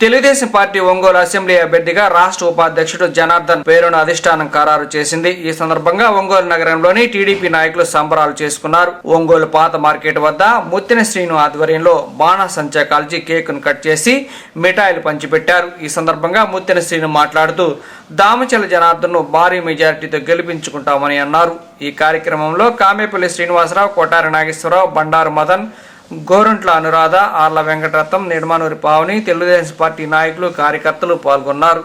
Telugu Desam party Ongole assembly అభ్యర్థిగా రాష్ట్ర ఉపాధ్యక్షుడు జనార్దన్ పేరును అధిష్టానం ఖరారు చేసింది. ఈ సందర్భంగా ఒంగోలు నగరంలోని టీడీపీ నాయకులు సంబరాలు చేసుకున్నారు. ఒంగోలు పాత మార్కెట్ వద్ద ముత్తిన శ్రీను ఆధ్వర్యంలో బాణాసంచా కాల్చి కేకును కట్ చేసి మిఠాయిలు పంచిపెట్టారు. ఈ సందర్భంగా ముత్తిన శ్రీను మాట్లాడుతూ దామచల జనార్దన్ను భారీ మెజారిటీతో గెలిపించుకుంటామని అన్నారు. ఈ కార్యక్రమంలో కామేపల్లి శ్రీనివాసరావు కొటారి నాగేశ్వరరావు బండారు మదన్ గోరంట్ల అనురాధ ఆర్ల వెంకటరత్నం నిడమానూరి పావని తెలుగుదేశం పార్టీ నాయకులు కార్యకర్తలు పాల్గొన్నారు.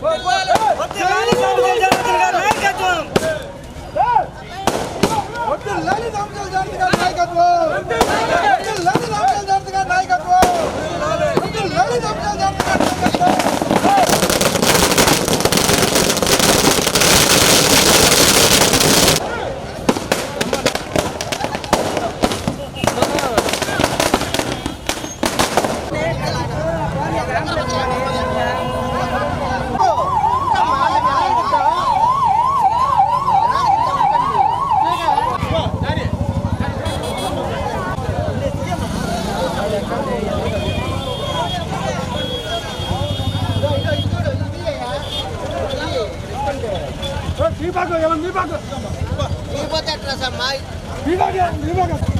Vamos! నీ బాగా ఏమన్నా నీ బాగా నీ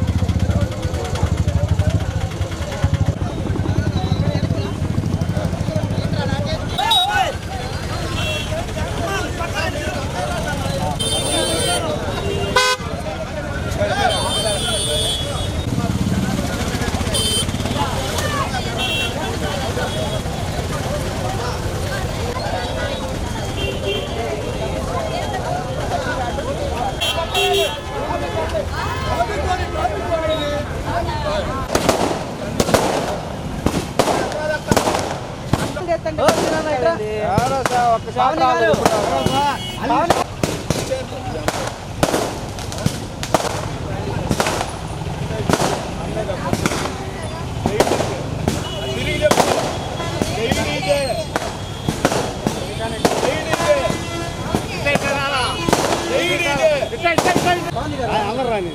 బాగా నీ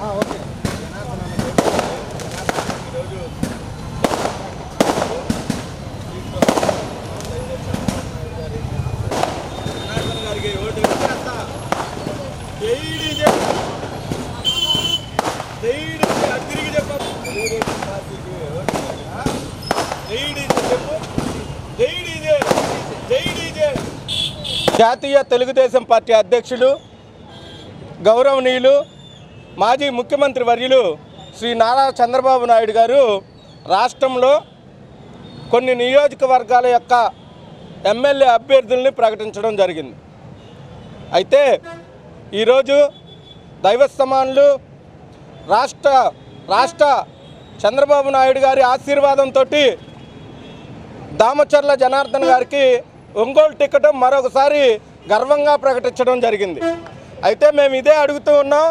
బాగా జాతీయ తెలుగుదేశం పార్టీ అధ్యక్షులు గౌరవనీయులు మాజీ ముఖ్యమంత్రి వర్యులు శ్రీ నారా చంద్రబాబు నాయుడు గారు రాష్ట్రంలో కొన్ని నియోజకవర్గాల యొక్క ఎమ్మెల్యే అభ్యర్థుల్ని ప్రకటించడం జరిగింది. అయితే ఈరోజు దైవస్తమానులు రాష్ట్ర రాష్ట్ర చంద్రబాబు నాయుడు గారి ఆశీర్వాదంతో దామచర్ల జనార్దన్ గారికి ఒంగోలు టికెట్ మరొకసారి గర్వంగా ప్రకటించడం జరిగింది. అయితే మేము ఇదే అడుగుతూ ఉన్నాం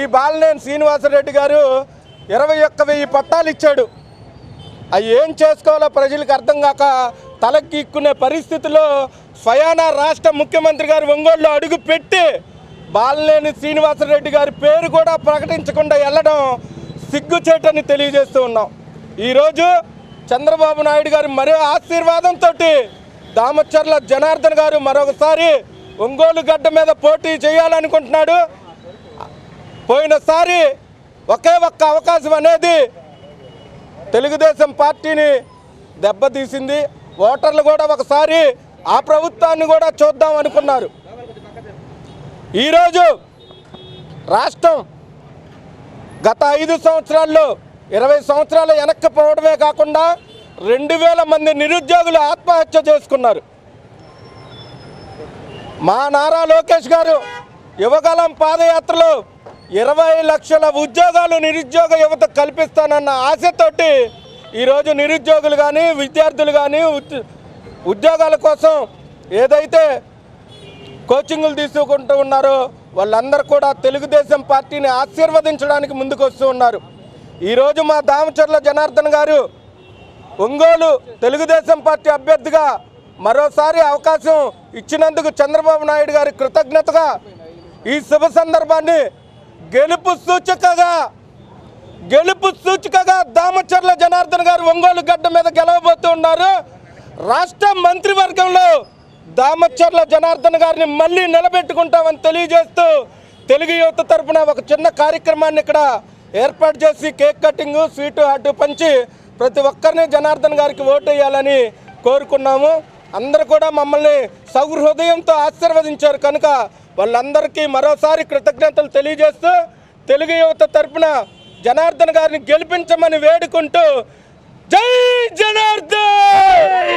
ఈ బాలినేని శ్రీనివాసరెడ్డి గారు ఇరవై ఒక్క వెయ్యి పట్టాలు ఇచ్చాడు. అవి ఏం చేసుకోవాలో ప్రజలకు అర్థం కాక తలకిక్కునే పరిస్థితిలో స్వయాన రాష్ట్ర ముఖ్యమంత్రి గారు ఒంగోలులో అడుగు పెట్టి బాలినేని శ్రీనివాసరెడ్డి గారి పేరు కూడా ప్రకటించకుండా వెళ్ళడం సిగ్గుచేటని తెలియజేస్తూ ఉన్నాం. ఈరోజు చంద్రబాబు నాయుడు గారి మరో ఆశీర్వాదంతో దామచర్ల జనార్దన్ గారు మరొకసారి ఒంగోలు గడ్డ మీద పోటీ చేయాలనుకుంటున్నాడు. పోయినసారి ఒకే ఒక్క అవకాశం అనేది తెలుగుదేశం పార్టీని దెబ్బతీసింది. ఓటర్లు కూడా ఒకసారి ఆ ప్రభుత్వాన్ని కూడా చూద్దాం అనుకున్నారు. ఈరోజు రాష్ట్రం గత ఐదు సంవత్సరాల్లో ఇరవై సంవత్సరాలు వెనక్కి పోవడమే కాకుండా రెండు వేల మంది నిరుద్యోగులు ఆత్మహత్య చేసుకున్నారు. మా నారా లోకేష్ గారు యువకాలం పాదయాత్రలో ఇరవై లక్షల ఉద్యోగాలు నిరుద్యోగ యువత కల్పిస్తానన్న ఆశతోటి ఈరోజు నిరుద్యోగులు కానీ విద్యార్థులు కానీ ఉద్యోగాల కోసం ఏదైతే కోచింగులు తీసుకుంటూ ఉన్నారో వాళ్ళందరూ కూడా తెలుగుదేశం పార్టీని ఆశీర్వదించడానికి ముందుకు వస్తూ ఉన్నారు. ఈరోజు మా దామచర్ల జనార్దన్ గారు ఒంగోలు తెలుగుదేశం పార్టీ అభ్యర్థిగా మరోసారి అవకాశం ఇచ్చినందుకు చంద్రబాబు నాయుడు గారి కృతజ్ఞతగా ఈ శుభ సందర్భాన్ని గెలుపు సూచికగా గెలుపు సూచికగా దామచర్ల జనార్దన్ గారు ఒంగోలు గడ్డ మీద గెలవబోతూ ఉన్నారు. రాష్ట్ర మంత్రివర్గంలో దామచర్ల జనార్దన్ గారిని మళ్ళీ నిలబెట్టుకుంటామని తెలియజేస్తూ తెలుగు యువత తరపున ఒక చిన్న కార్యక్రమాన్ని ఇక్కడ ఏర్పాటు చేసి కేక్ కటింగ్ స్వీటు అటు పంచి ప్రతి ఒక్కరిని జనార్దన్ గారికి ఓటు వేయాలని కోరుకున్నాము. అందరూ కూడా మమ్మల్ని సౌహృదయంతో ఆశీర్వదించారు. కనుక వాళ్ళందరికీ మరోసారి కృతజ్ఞతలు తెలియజేస్తూ తెలుగు యువత తరపున జనార్దన్ గారిని గెలిపించమని వేడుకుంటూ జై జనార్దన్!